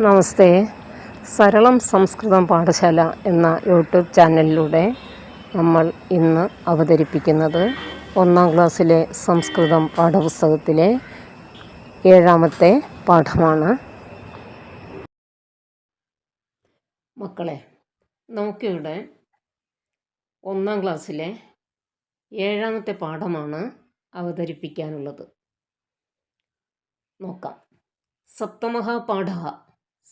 നമസ്തേ. സരളം സംസ്കൃതം പാഠശാല എന്ന യൂട്യൂബ് ചാനലിലൂടെ നമ്മൾ ഇന്ന് അവതരിപ്പിക്കുന്നത് ഒന്നാം ക്ലാസ്സിലെ സംസ്കൃതം പാഠപുസ്തകത്തിലെ ഏഴാമത്തെ പാഠമാണ്. മക്കളെ നമുക്കിവിടെ ഒന്നാം ക്ലാസ്സിലെ ഏഴാമത്തെ പാഠമാണ് അവതരിപ്പിക്കാനുള്ളത്. നോക്കാം. സപ്തമഹാപാഠ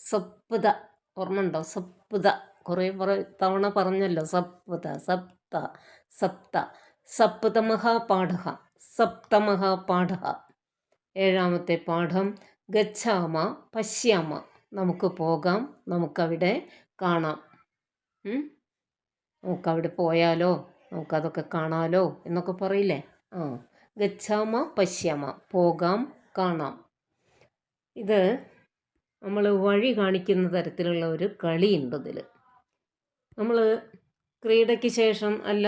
സപ്ത. ഓർമ്മ ഉണ്ടോ സപ്ത. കുറേ കുറേ തവണ പറഞ്ഞല്ലോ. സപ്ത സപ്ത സപ്ത. സപ്തമഹാപാഠ സപ്തമഹാപാഠ ഏഴാമത്തെ പാഠം. ഗച്ഛാമ പശ്യാമ. നമുക്ക് പോകാം. നമുക്കവിടെ കാണാം? നമുക്കവിടെ പോയാലോ? നമുക്കതൊക്കെ കാണാലോ? എന്നൊക്കെ പറയില്ലേ? ആ. ഗച്ഛാമ പശ്യാമ. പോകാം കാണാം. ഇത് നമ്മൾ വഴി കാണിക്കുന്ന തരത്തിലുള്ള ഒരു കളിയുണ്ട് ഇതിൽ നമ്മൾ ക്രീഡയ്ക്ക് ശേഷം അല്ല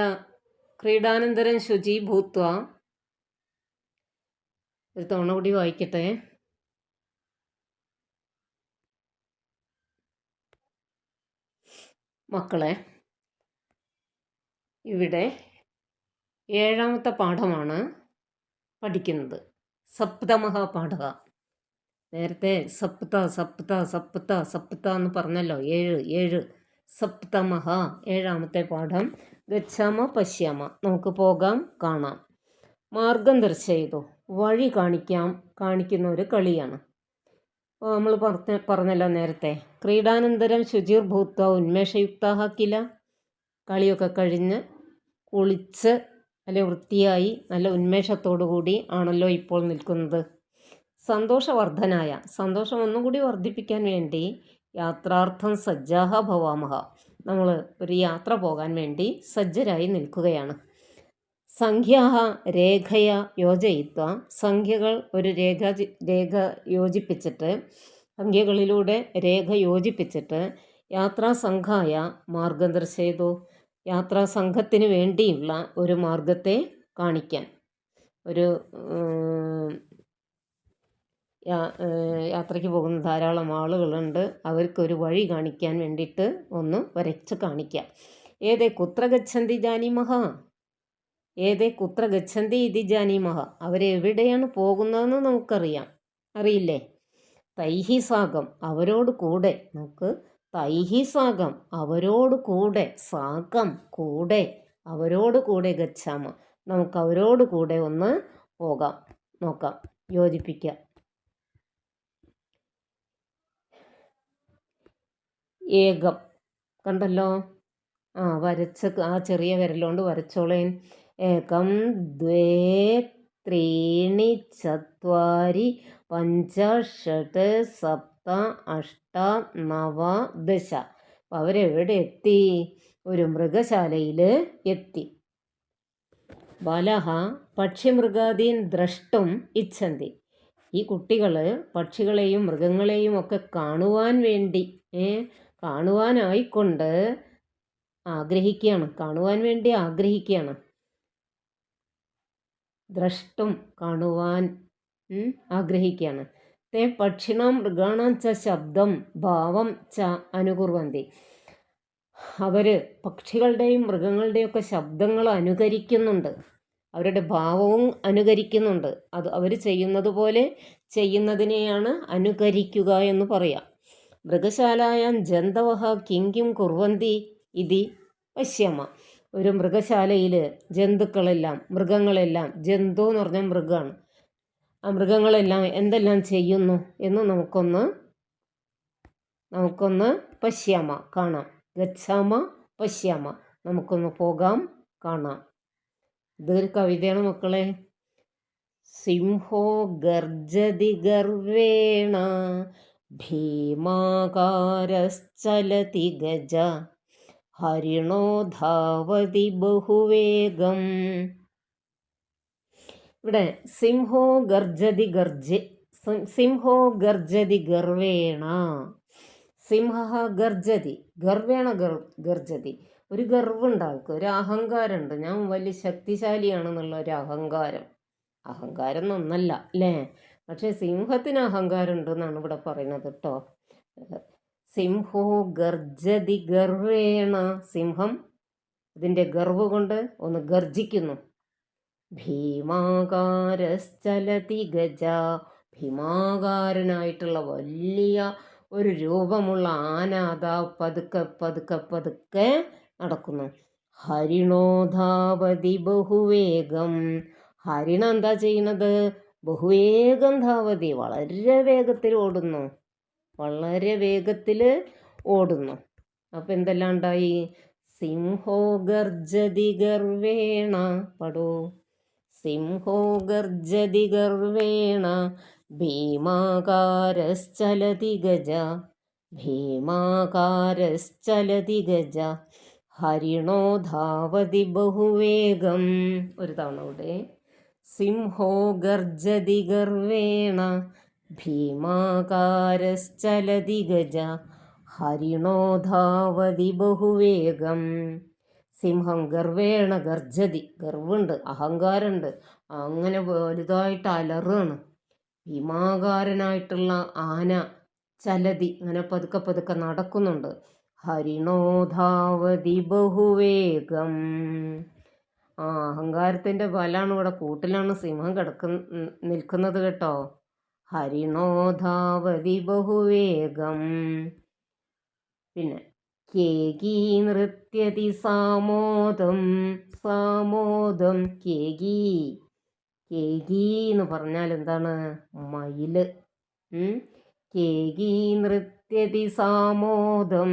ക്രീഡാനന്തരം ശുചി ഭൂത്വ. ഒരു തവണ കൂടി വായിക്കട്ടെ. മക്കളെ ഇവിടെ ഏഴാമത്തെ പാഠമാണ് പഠിക്കുന്നത്. സപ്തമഹാപാഠ നേരത്തെ സപ്ത സപ്ത സപ്ത സപ്ത എന്ന് പറഞ്ഞല്ലോ. ഏഴ് ഏഴ്. സപ്തമഹ ഏഴാമത്തെ പാഠം. ഗച്ഛാമ പശ്യാമ. നമുക്ക് പോകാം കാണാം. മാർഗം ദർശയിതോ. വഴി കാണിക്കാം കാണിക്കുന്ന ഒരു കളിയാണ് നമ്മൾ പറഞ്ഞ പറഞ്ഞല്ലോ നേരത്തെ. ക്രീഡാനന്തരം ശുചിർ ഭൂത്വ ഉന്മേഷയുക്താഹ കില. കളിയൊക്കെ കഴിഞ്ഞ് കുളിച്ച് നല്ല വൃത്തിയായി നല്ല ഉന്മേഷത്തോടു കൂടി ആണല്ലോ ഇപ്പോൾ നിൽക്കുന്നത്. സന്തോഷവർദ്ധനായ സന്തോഷം ഒന്നും കൂടി വർദ്ധിപ്പിക്കാൻ വേണ്ടി യാത്രാർത്ഥം സജ്ജാഹ ഭവാമഹ. നമ്മൾ ഒരു യാത്ര പോകാൻ വേണ്ടി സജ്ജരായി നിൽക്കുകയാണ്. സംഖ്യാഹ രേഖയ യോജയിത്വ. സംഖ്യകൾ ഒരു രേഖ രേഖ യോജിപ്പിച്ചിട്ട് സംഖ്യകളിലൂടെ രേഖ യോജിപ്പിച്ചിട്ട് യാത്രാസംഘായ മാർഗദർശയതോ യാത്രാസംഘത്തിന് വേണ്ടിയുള്ള ഒരു മാർഗത്തെ കാണിക്കാൻ. ഒരു യാത്രയ്ക്ക് പോകുന്ന ധാരാളം ആളുകളുണ്ട്. അവർക്കൊരു വഴി കാണിക്കാൻ വേണ്ടിയിട്ട് ഒന്ന് വരച്ച് കാണിക്കാം. ഏതേ കുത്ര ഗച്ഛന്തി ജാനീമഹ ഏതേ കുത്ര ഗച്ഛന്തി ഇതി ജാനീമഹ അവരെവിടെയാണ് പോകുന്നതെന്ന് നമുക്കറിയാം. അറിയില്ലേ? തൈഹി സാഗം അവരോട് കൂടെ. നമുക്ക് തൈഹി സാഗം അവരോട് കൂടെ. സാഗം കൂടെ അവരോട് കൂടെ ഗച്ഛാമ. നമുക്ക് അവരോട് കൂടെ ഒന്ന് പോകാം. നോക്കാം. യോജിപ്പിക്കാം. ഏകം. കണ്ടല്ലോ? ആ വരച്ച ആ ചെറിയ വിരലുകൊണ്ട് വരച്ചോളേൻ. ഏകം ദ്വേ ത്രീണി ചത്വാരി പഞ്ച ഷട്ട് സപ്ത അഷ്ട നവ ദശ. അപ്പം അവരെവിടെ എത്തി? ഒരു മൃഗശാലയിൽ എത്തി. ബാലഹ പക്ഷിമൃഗാദീൻ ദ്രഷ്ടും ഇച്ഛന്തി. ഈ കുട്ടികൾ പക്ഷികളെയും മൃഗങ്ങളെയും ഒക്കെ കാണുവാൻ വേണ്ടി കാണുവാനായിക്കൊണ്ട് ആഗ്രഹിക്കുകയാണ് കാണുവാൻ വേണ്ടി ആഗ്രഹിക്കുകയാണ് ദ്രഷ്ടും കാണുവാൻ ആഗ്രഹിക്കുകയാണ് തേ പക്ഷിണാം മൃഗാണാം ച ശബ്ദം ഭാവം ച അനുകുർവന്തി. അവർ പക്ഷികളുടെയും മൃഗങ്ങളുടെയും ഒക്കെ ശബ്ദങ്ങൾ അനുകരിക്കുന്നുണ്ട്. അവരുടെ ഭാവവും അനുകരിക്കുന്നുണ്ട്. അത് അവർ ചെയ്യുന്നത് പോലെ ചെയ്യുന്നതിനെയാണ് അനുകരിക്കുക എന്ന് പറയാം. മൃഗശാലായാം ജന്തവഹ കിങ്കിം കുർവന്തി ഇതി പശ്യമ ഒരു മൃഗശാലയിൽ ജന്തുക്കളെല്ലാം മൃഗങ്ങളെല്ലാം ജന്തു എന്ന് പറഞ്ഞാൽ മൃഗമാണ് ആ മൃഗങ്ങളെല്ലാം എന്തെല്ലാം ചെയ്യുന്നു എന്ന് നമുക്കൊന്ന് നമുക്കൊന്ന് പശ്യാമ കാണാം. ഗച്ഛാമ പശ്യാമ നമുക്കൊന്ന് പോകാം കാണാം. ഇതൊരു കവിതയാണ് മക്കളെ. സിംഹോ ഗർജതി ഗർവേണ ഭീമാകാരശ്ചലതി ഗജ ഹരിണോ ധാവതി ബഹുവേഗം. ഇവിടെ സിംഹോ ഗർജതി ഗർജ സിംഹോ ഗർജതി ഗർവേണ. സിംഹ ഗർജതി ഗർവേണ ഗർ ഗർജതി. ഒരു ഗർവുണ്ടാക്കും ഒരു അഹങ്കാരമുണ്ട്. ഞാൻ വലിയ ശക്തിശാലിയാണെന്നുള്ള ഒരു അഹങ്കാരം. അഹങ്കാരം നന്നല്ല അല്ലേ? പക്ഷേ സിംഹത്തിന് അഹങ്കാരം ഉണ്ടെന്നാണ് ഇവിടെ പറയുന്നത് കേട്ടോ. സിംഹോ ഗർജതി ഗർവേണ. സിംഹം ഇതിന്റെ ഗർവ് കൊണ്ട് ഒന്ന് ഗർജിക്കുന്നു. ഭീമാകാരശ്ചലതി ഗജ. ഭീമാകാരനായിട്ടുള്ള വലിയ ഒരു രൂപമുള്ള ആന പതുക്കെ പതുക്കെ പതുക്കെ നടക്കുന്നു. ഹരിണോധാവതി ബഹുവേഗം. ഹരിണ എന്താ ചെയ്യുന്നത്? ബഹുവേഗം ധാവതി. വളരെ വേഗത്തിൽ ഓടുന്നു. വളരെ വേഗത്തിൽ ഓടുന്നു. അപ്പം എന്തെല്ലാം ഉണ്ടായി? സിംഹോ ഗർജതി ഗർവേണ പടോ. സിംഹോ ഗർജതി ഗർവേണ ഭീമാകാരശ്ചലതി ഗജ ഭീമാകാരശ്ചലതി ഗജ ഹരിണോ ധാവതി ബഹുവേഗം. ഒരു തവണ കൂടെ. സിംഹോ ഗർജതി ഗർവേണ ഭീമാകാരശ്ചലതി ഗജ ഹരിണോ ധാവതി ബഹുവേഗം. സിംഹം ഗർവേണ ഗർജതി ഗർവുണ്ട് അഹങ്കാരമുണ്ട് അങ്ങനെ വലുതായിട്ട് അലറുകയാണ് ഭീമാകാരനായിട്ടുള്ള ആന ചലതി അങ്ങനെ പതുക്കെ പതുക്കെ നടക്കുന്നുണ്ട്. ഹരിണോ ധാവതി ബഹുവേഗം. ആ അഹങ്കാരത്തിന്റെ ബലാണ് ഇവിടെ കൂട്ടിലാണ് സിംഹം കിടക്ക നിൽക്കുന്നത് കേട്ടോ. ഹരിണോധാവതി ബഹുവേഗം. പിന്നെ കേകി നൃത്യതി സാമോദം സാമോദം കേകി. കേകി എന്ന് പറഞ്ഞാൽ എന്താണ്? മയിൽ. കേകി നൃത്യതി സാമോദം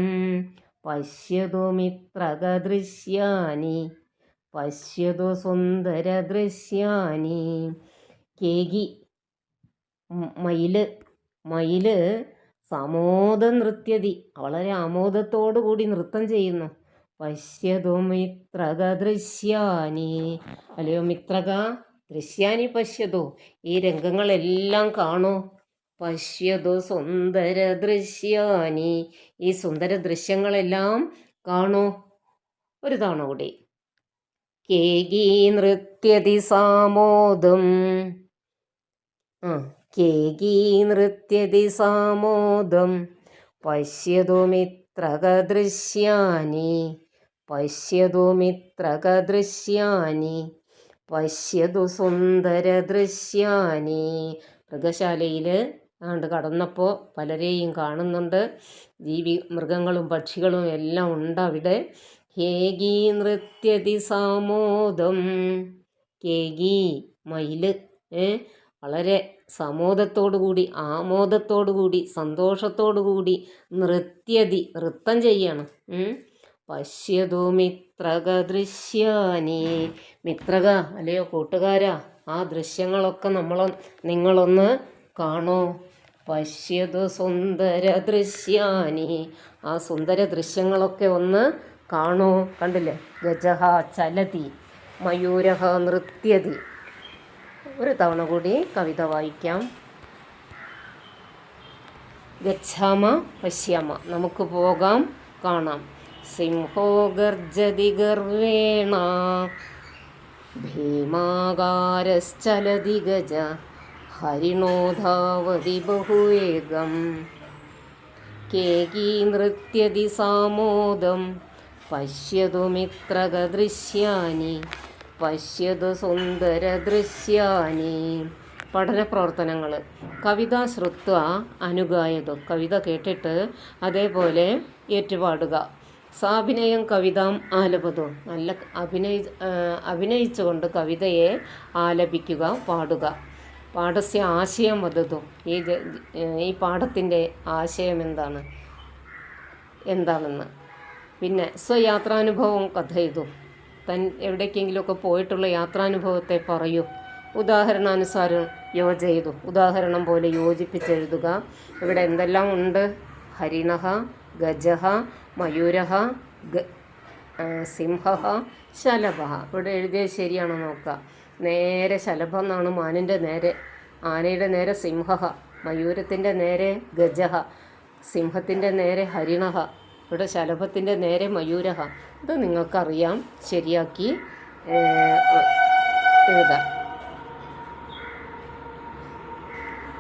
പശ്യതു മിത്രകദൃശ്യാനി പശ്യതു സുന്ദരദൃശ്യാനി കേകി മയിൽ മയിൽ സമോദ നൃത്യതി വളരെ ആമോദത്തോടു കൂടി നൃത്തം ചെയ്യുന്നു. പശ്യതു മിത്രക ദൃശ്യാനി അല്ലയോ മിത്രക ദൃശ്യാനി പശ്യതു. ഈ രംഗങ്ങളെല്ലാം കാണൂ. പശ്യതു സുന്ദര ദൃശ്യാനി ഈ സുന്ദര ദൃശ്യങ്ങളെല്ലാം കാണൂ. ഒരു തവണ കൂടി. കേകി നൃത്യതി സാമോദം ആ കേകീ നൃത്യതി സാമോദം പശ്യതു മിത്രക ദൃശ്യാനി പശ്യതു മിത്രക ദൃശ്യാനി പശ്യതു സുന്ദര ദൃശ്യാനി മൃഗശാലയിൽ ആണ്ട് കടന്നപ്പോൾ പലരെയും കാണുന്നുണ്ട്. ജീവി മൃഗങ്ങളും പക്ഷികളും എല്ലാം ഉണ്ട് അവിടെ കേകി നൃത്യതി സാമോദം. കേകി മയിൽ ഏ? വളരെ കൂടി ആമോദത്തോടു കൂടി സന്തോഷത്തോടു കൂടി നൃത്യതി നൃത്തം ചെയ്യണം. പശ്യതു മിത്രക ദൃശ്യാനി. മിത്രക അല്ലയോ കൂട്ടുകാരാ ആ ദൃശ്യങ്ങളൊക്കെ നമ്മൾ നിങ്ങളൊന്ന് കാണോ? പശ്യതു സുന്ദര ദൃശ്യാനി. ആ സുന്ദര ദൃശ്യങ്ങളൊക്കെ ഒന്ന് കാണൂ. കണ്ടില്ലേ? ഗജഹ ചലതി മയൂരഹ നൃത്യതി. ഒരു തവണ കൂടി കവിത വായിക്കാം. ഗച്ഛാമ പശ്യാമ. നമുക്ക് പോകാം. കാണാം. സിംഹോ ഗർജതി ഗർവേണ ഭീമാകാരശ്ചലതി ഗജ ഹരിണോധാവതി ബഹുവേഗം കേകി നൃത്യതി സാമോദം പശ്യതു മിത്രകദൃശ്യാനി പശ്യതു സുന്ദര ദൃശ്യാനി പഠന പ്രവർത്തനങ്ങൾ കവിത ശ്രുത്വ അനുഗായതു കവിത കേട്ടിട്ട് അതേപോലെ ഏറ്റുപാടുക. സാഭിനയം കവിതാം ആലപതു നല്ല അഭിനയി അഭിനയിച്ചുകൊണ്ട് കവിതയെ ആലപിക്കുക പാടുക. പാഠസ്യ ആശയം വധതു ഈ ഈ പാഠത്തിന്റെ ആശയം എന്താണ്? എന്താണെന്ന്. പിന്നെ സ്വയാത്രാനുഭവം കഥ ചെയ്തു തൻ എവിടേക്കെങ്കിലുമൊക്കെ പോയിട്ടുള്ള യാത്രാനുഭവത്തെ പറയൂ. ഉദാഹരണാനുസാരം യോജ ചെയ്തു ഉദാഹരണം പോലെ യോജിപ്പിച്ചെഴുതുക. ഇവിടെ എന്തെല്ലാം ഉണ്ട്? ഹരിണഹ ഗജഹ മയൂരഹ സിംഹ ശലഭ ഇവിടെ എഴുതിയത് ശരിയാണോ നോക്കുക. നേരെ ശലഭം എന്നാണ് മാനിന്റെ നേരെ ആനയുടെ നേരെ സിംഹ മയൂരത്തിന്റെ നേരെ ഗജഹ സിംഹത്തിന്റെ നേരെ ഹരിണഹ. ഇവിടെ ശലഭത്തിന്റെ നേരെ മയൂരഹ. ഇത് നിങ്ങൾക്കറിയാം. ശരിയാക്കി എഴുതാം.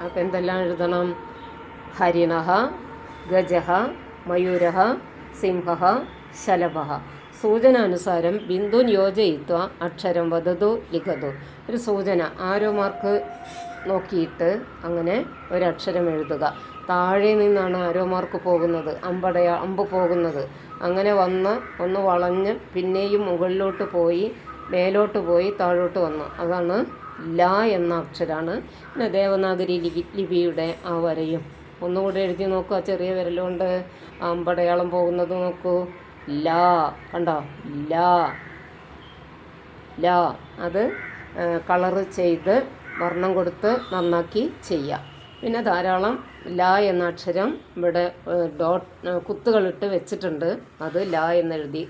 അപ്പം എന്തെല്ലാം എഴുതണം? ഹരിണഹ ഗജഃ സിംഹ ശലഭ സൂചന ബിന്ദുൻ യോജയിത്വ അക്ഷരം വധതു ലിഖതു ഒരു സൂചന. ആരോ മാർക്ക് നോക്കിയിട്ട് അങ്ങനെ ഒരക്ഷരം എഴുതുക. താഴെ നിന്നാണ് ആരോമാർക്ക് പോകുന്നത്. അമ്പടയ അമ്പ് പോകുന്നത്. അങ്ങനെ വന്ന് ഒന്ന് വളഞ്ഞ് പിന്നെയും മുകളിലോട്ട് പോയി മേലോട്ട് പോയി താഴോട്ട് വന്നു. അതാണ് ല എന്ന അക്ഷരമാണ് പിന്നെ ദേവനാഗരി ലിപി ലിപിയുടെ ആ വരയും. ഒന്നുകൂടെ എഴുതി നോക്കുക ചെറിയ വിരലുകൊണ്ട് അമ്പടയാളം പോകുന്നത് നോക്കൂ. ല കണ്ടോ? ല. ല. അത് കളറ് ചെയ്ത് വർണം കൊടുത്ത് നന്നാക്കി ചെയ്യാം പിന്നെ ധാരാളം ല എന്ന അക്ഷരം ഇവിടെ ഡോട്ട് കുത്തുകളിട്ട് വെച്ചിട്ടുണ്ട്. അത് ല എന്നെഴുതി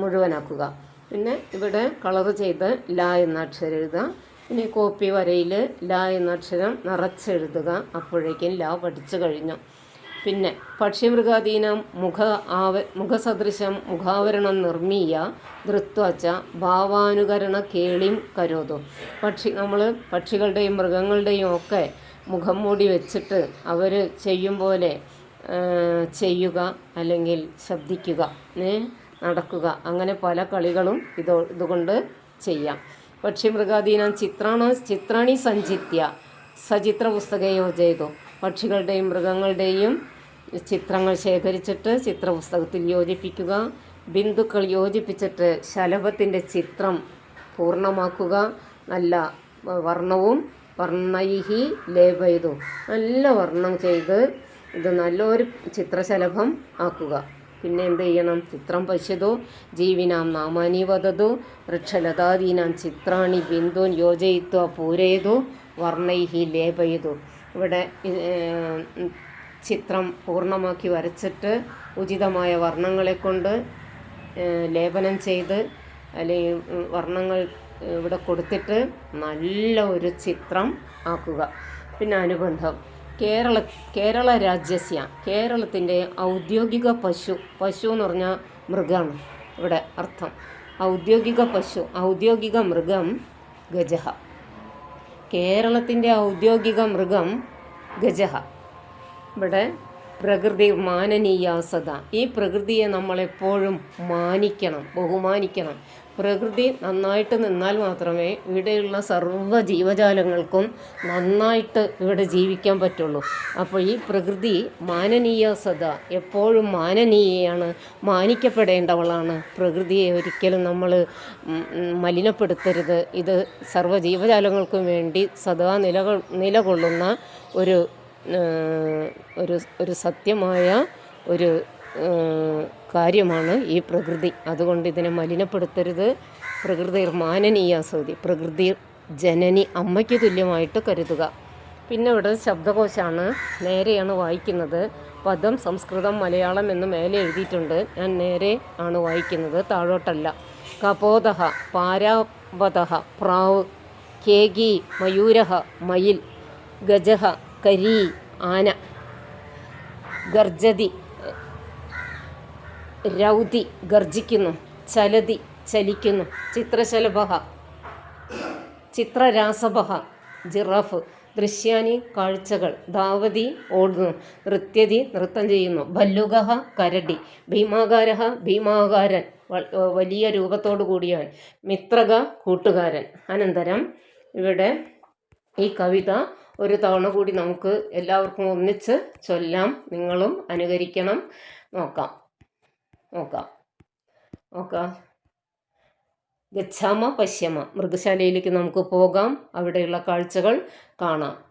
മുഴുവനാക്കുക. പിന്നെ ഇവിടെ കളറ് ചെയ്ത് ല എന്ന അക്ഷരം എഴുതുക. പിന്നെ കോപ്പി വരയിൽ ല എന്ന അക്ഷരം നിറച്ചെഴുതുക. അപ്പോഴേക്കും ല പഠിച്ചു കഴിഞ്ഞു. പിന്നെ പക്ഷിമൃഗാധീനം മുഖ ആവ മുഖസദൃശം മുഖാവരണം നിർമ്മീയ ധൃത്വച്ച ഭാവാനുകരണ കേളിം കരോതു. പക്ഷി നമ്മൾ പക്ഷികളുടെയും മൃഗങ്ങളുടെയും ഒക്കെ മുഖം മൂടി വെച്ചിട്ട് അവർ ചെയ്യും പോലെ ചെയ്യുക അല്ലെങ്കിൽ ശബ്ദിക്കുക നടക്കുക. അങ്ങനെ പല കളികളും ഇതോ ഇതുകൊണ്ട് ചെയ്യാം. പക്ഷിമൃഗാധീനം ചിത്രാണ ചിത്രാണി സഞ്ചിത്യ. സചിത്ര പുസ്തക യോജയതു. പക്ഷികളുടെയും മൃഗങ്ങളുടെയും ചിത്രങ്ങൾ ശേഖരിച്ചിട്ട് ചിത്രപുസ്തകത്തിൽ യോജിപ്പിക്കുക. ബിന്ദുക്കൾ യോജിപ്പിച്ചിട്ട് ശലഭത്തിന്റെ ചിത്രം പൂർണമാക്കുക. നല്ല വർണവും വർണൈഹി ലേപയതു. നല്ല വർണം ചെയ്ത് ഇത് നല്ലൊരു ചിത്രശലഭം ആക്കുക. പിന്നെ എന്ത് ചെയ്യണം? ചിത്രം പശ്യതു ജീവിനാം നാമാനി വദതു വൃക്ഷലതാദീനാം ചിത്രാണി ബിന്ദുൻ യോജയിത്വ പൂരയതു വർണൈഹി ലേപയതു. ഇവിടെ ചിത്രം പൂർണമാക്കി വരച്ചിട്ട് ഉചിതമായ വർണങ്ങളെ കൊണ്ട് ലേപനം ചെയ്ത് അല്ലെങ്കിൽ വർണങ്ങൾ ഇവിടെ കൊടുത്തിട്ട് നല്ല ഒരു ചിത്രം ആക്കുക. പിന്നെ അനുബന്ധം. കേരള കേരള രാജ്യസ്യ. കേരളത്തിന്റെ ഔദ്യോഗിക പശു പശു എന്ന് പറഞ്ഞാൽ മൃഗമാണ് ഇവിടെ അർത്ഥം. ഔദ്യോഗിക പശു ഔദ്യോഗിക മൃഗം ഗജഹ. കേരളത്തിന്റെ ഔദ്യോഗിക മൃഗം ഗജഹ. ഇവിടെ പ്രകൃതി മാനനീയാസത. ഈ പ്രകൃതിയെ നമ്മളെപ്പോഴും മാനിക്കണം ബഹുമാനിക്കണം. പ്രകൃതി നന്നായിട്ട് നിന്നാൽ മാത്രമേ ഇവിടെയുള്ള സർവ ജീവജാലങ്ങൾക്കും നന്നായിട്ട് ഇവിടെ ജീവിക്കാൻ പറ്റുള്ളൂ. അപ്പോൾ ഈ പ്രകൃതി മാനനീയ സദ. എപ്പോഴും മാനനീയയാണ് മാനിക്കപ്പെടേണ്ടവളാണ്. പ്രകൃതിയെ ഒരിക്കലും നമ്മൾ മലിനപ്പെടുത്തരുത്. ഇത് സർവ ജീവജാലങ്ങൾക്കും വേണ്ടി സദാ നിലകൊ നിലകൊള്ളുന്ന ഒരു ഒരു ഒരു സത്യമായ ഒരു കാര്യമാണ് ഈ പ്രകൃതി. അതുകൊണ്ട് ഇതിനെ മലിനപ്പെടുത്തരുത്. പ്രകൃതി മാനനീയാസതി പ്രകൃതി ജനനി അമ്മയ്ക്ക് തുല്യമായിട്ട് കരുതുക. പിന്നെ ഇവിടെ ശബ്ദകോശാണ് നേരെയാണ് വായിക്കുന്നത്. പദം സംസ്കൃതം മലയാളം എന്ന് മേലെ എഴുതിയിട്ടുണ്ട്. ഞാൻ നേരെ ആണ് വായിക്കുന്നത്. താഴോട്ടല്ല. കപോതഹ പാരാവതഹ പ്രാവ് കേകി മയൂരഹ മയിൽ ഗജഹ കരി ആന ഗർജതി രൗതി ഗർജിക്കുന്നു ചലതി ചലിക്കുന്നു. ചിത്രശലഭ ചിത്രരാസഭ ജിറാഫ് ദൃശ്യാനി കാഴ്ചകൾ ധാവതി ഓടുന്നു നൃത്യതി നൃത്തം ചെയ്യുന്നു. ഭല്ലുകഹ കരടി ഭീമാകാര ഭീമാകാരൻ വലിയ രൂപത്തോടു കൂടിയവൻ മിത്രക കൂട്ടുകാരൻ. അനന്തരം ഇവിടെ ഈ കവിത ഒരു തവണ കൂടി നമുക്ക് എല്ലാവർക്കും ഒന്നിച്ച് ചൊല്ലാം നിങ്ങളും അനുകരിക്കണം നോക്കാം. നോക്കാം. നോക്കാം. ഗച്ഛാമ പശ്യമ. മൃഗശാലയിലേക്ക് നമുക്ക് പോകാം. അവിടെയുള്ള കാഴ്ചകൾ കാണാം.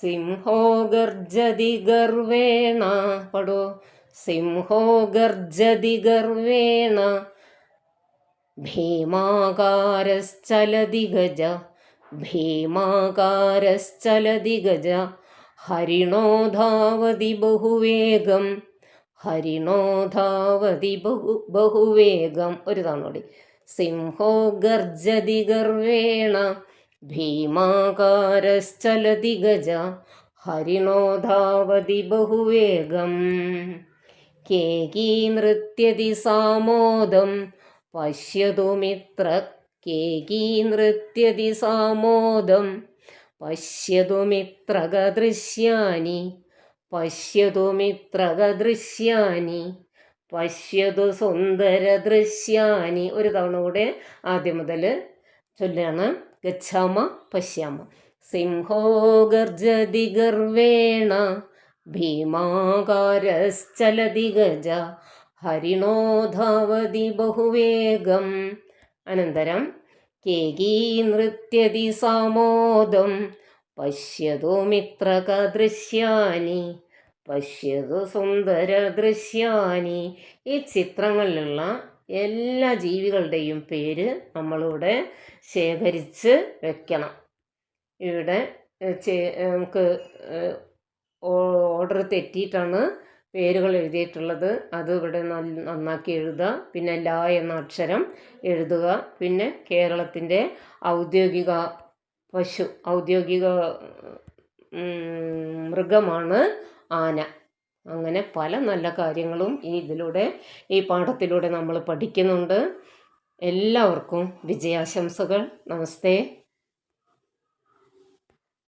സിംഹോ ഗർജതി ഗർവേണ പടോ. സിംഹോ ഗർജതി ഗർവേണ ഭീമാകാരശ്ചലതി ഗജ ഭീമാകാരശ്ചലതി ഗജ ഹരിണോ ധാവതി ബഹുവേഗം. ഹരിണോ ധാവതി ബഹു ബഹുവേഗം. ഒരു തവണ സിംഹോ ഗർജതി ഗർവേണ ഭീമാകാരശ്ചലതി ഗജ ഹരിണോ ധാവതി ബഹുവേഗം. കേകീ നൃത്യതി സാമോദം പശ്യതു മിത്ര കേകീ നൃത്യതി സാമോദം പശ്യതു മിത്രക ദൃശ്യാനി പശ്യതു മിത്രകദൃശ്യാനി പശ്യതു സുന്ദര ദൃശ്യാനി ഒരു തവണ കൂടെ ആദ്യം മുതൽ ചൊല്ലാണ്. ഗച്ഛാമ പശ്യാമ. സിംഹോ ഗർജതി ഗർവേണ ഭീമാകാരശ്ചലതി ഗജ ഹരിണോ ധാവതി ബഹുവേഗം. അനന്തരം കേകീ നൃത്യതി സാമോദം പശ്യതു മിത്രകദൃശ്യാനി. പശ്യതു സുന്ദര ദൃശ്യാനി ഈ ചിത്രങ്ങളിലുള്ള എല്ലാ ജീവികളുടെയും പേര് നമ്മളിവിടെ ശേഖരിച്ച് വെക്കണം. ഇവിടെ നമുക്ക് ഓർഡർ തെറ്റിയിട്ടാണ് പേരുകൾ എഴുതിയിട്ടുള്ളത്. അത് ഇവിടെ നന്നാക്കി എഴുതുക. പിന്നെ ല എന്ന അക്ഷരം എഴുതുക. പിന്നെ കേരളത്തിന്റെ ഔദ്യോഗിക പശു ഔദ്യോഗിക മൃഗമാണ് ആന. അങ്ങനെ പല നല്ല കാര്യങ്ങളും ഈ ഇതിലൂടെ ഈ പാഠത്തിലൂടെ നമ്മൾ പഠിക്കുന്നുണ്ട്. എല്ലാവർക്കും വിജയാശംസകൾ. നമസ്തേ.